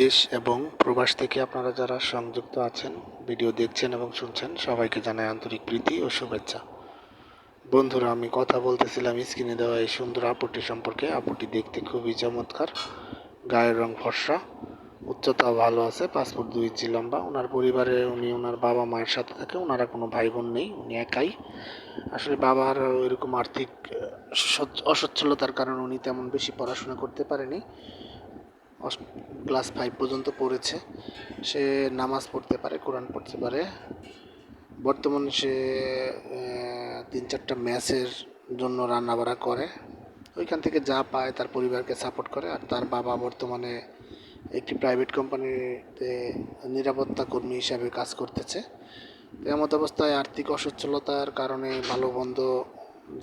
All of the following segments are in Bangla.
দেশ এবং প্রবাস থেকে আপনারা যারা সংযুক্ত আছেন, ভিডিও দেখছেন এবং শুনছেন, সবাইকে জানাই আন্তরিক প্রীতি ও শুভেচ্ছা। বন্ধুরা, আমি কথা বলতেছিলাম স্ক্রিনে দেওয়া এই সুন্দর আপুটি সম্পর্কে। আপুটি দেখতে খুবই চমৎকার। গায়ের রং ফর্সা উচ্চতা ভালো আছে পাসপোর্ট দুই ইঞ্চি লম্বা। ওনার পরিবারে উনি ওনার বাবা মায়ের সাথে থাকে, ওনারা কোনো ভাই বোন নেই, উনি একাই। আসলে বাবার ওইরকম আর্থিক অসচ্ছলতার কারণে উনি তেমন বেশি পড়াশোনা করতে পারেনি। ক্লাস ফাইভ পর্যন্ত পড়েছে। সে নামাজ পড়তে পারে, কোরআন পড়তে পারে। বর্তমানে সে তিন চারটা ম্যাচের জন্য রান্নাবাড়া করে। ওইখান থেকে যা পায় তার পরিবারকে সাপোর্ট করে। আর তার বাবা বর্তমানে একটি প্রাইভেট কোম্পানিতে নিরাপত্তা কর্মী হিসাবে কাজ করতেছে। এমত অবস্থায় আর্থিক অসচ্ছলতার কারণে ভালো বন্ধ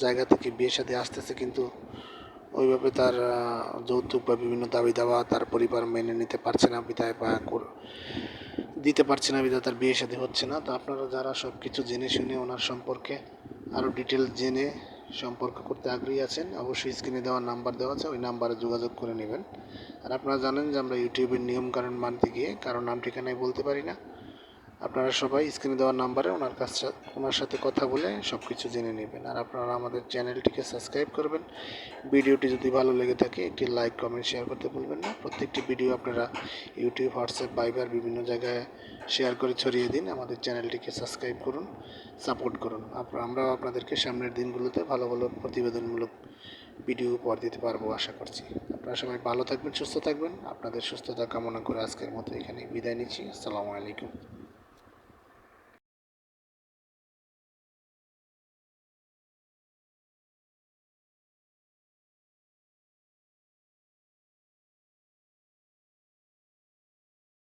জায়গা থেকে বিয়ে সাথে আসতেছে, কিন্তু ওইভাবে তার যৌতুক বা বিভিন্ন দাবি দাওয়া তার পরিবার মেনে নিতে পারছে না বিদায় বা দিতে পারছে না বিধায় তার বিয়ে শাদী হচ্ছে না। তো আপনারা যারা সব কিছু জেনে শুনে ওনার সম্পর্কে আরও ডিটেলস জেনে সম্পর্ক করতে আগ্রহী আছেন, অবশ্যই স্ক্রিনে দেওয়া নাম্বার দেওয়া আছে, ওই নাম্বারে যোগাযোগ করে নেবেন। আর আপনারা জানেন যে আমরা ইউটিউবের নিয়ম নিয়মকানুন মানতে গিয়ে কারও নাম ঠিকানায় বলতে পারি না। আপনারা সবাই স্ক্রিনে দেওয়ার নাম্বারে ওনার কাছ ওনার সাথে কথা বলে সব কিছু জেনে নেবেন। আর আপনারা আমাদের চ্যানেলটিকে সাবস্ক্রাইব করবেন। ভিডিওটি যদি ভালো লেগে থাকে, একটি লাইক কমেন্ট শেয়ার করতে ভুলবেন না। প্রত্যেকটি ভিডিও আপনারা ইউটিউব হোয়াটসঅ্যাপ বাইবার বিভিন্ন জায়গায় শেয়ার করে ছড়িয়ে দিন। আমাদের চ্যানেলটিকে সাবস্ক্রাইব করুন সাপোর্ট করুন। আমরাও আপনাদেরকে সামনের দিনগুলোতে ভালো ভালো প্রতিবেদনমূলক ভিডিও উপহার দিতে পারব আশা করছি। আপনারা সবাই ভালো থাকবেন, সুস্থ থাকবেন। আপনাদের সুস্থতা কামনা করে আজকের মতো এখানে বিদায় নিচ্ছি। আসসালামু আলাইকুম।